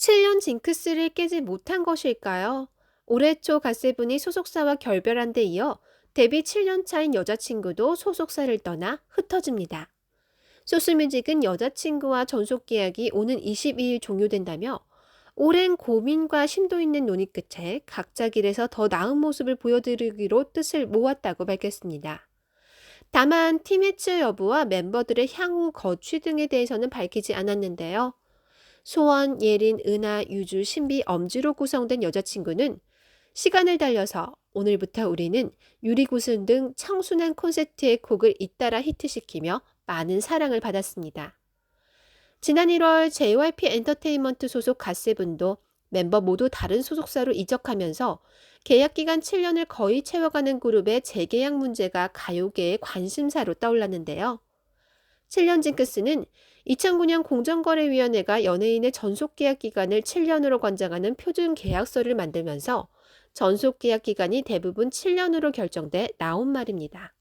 7년 징크스를 깨지 못한 것일까요? 올해 초 갓세븐이 소속사와 결별한 데 이어 데뷔 7년 차인 여자친구도 소속사를 떠나 흩어집니다. 소스뮤직은 여자친구와 전속 계약이 오는 22일 종료된다며 오랜 고민과 심도 있는 논의 끝에 각자 길에서 더 나은 모습을 보여드리기로 뜻을 모았다고 밝혔습니다. 다만 팀 해체 여부와 멤버들의 향후 거취 등에 대해서는 밝히지 않았는데요. 소원, 예린, 은하, 유주, 신비, 엄지로 구성된 여자친구는 시간을 달려서 오늘부터 우리는 유리구슬 등 청순한 콘셉트의 곡을 잇따라 히트시키며 많은 사랑을 받았습니다. 지난 1월 JYP 엔터테인먼트 소속 갓세븐도 멤버 모두 다른 소속사로 이적하면서 계약 기간 7년을 거의 채워가는 그룹의 재계약 문제가 가요계의 관심사로 떠올랐는데요. 7년 징크스는 2009년 공정거래위원회가 연예인의 전속 계약 기간을 7년으로 권장하는 표준 계약서를 만들면서 전속 계약 기간이 대부분 7년으로 결정돼 나온 말입니다.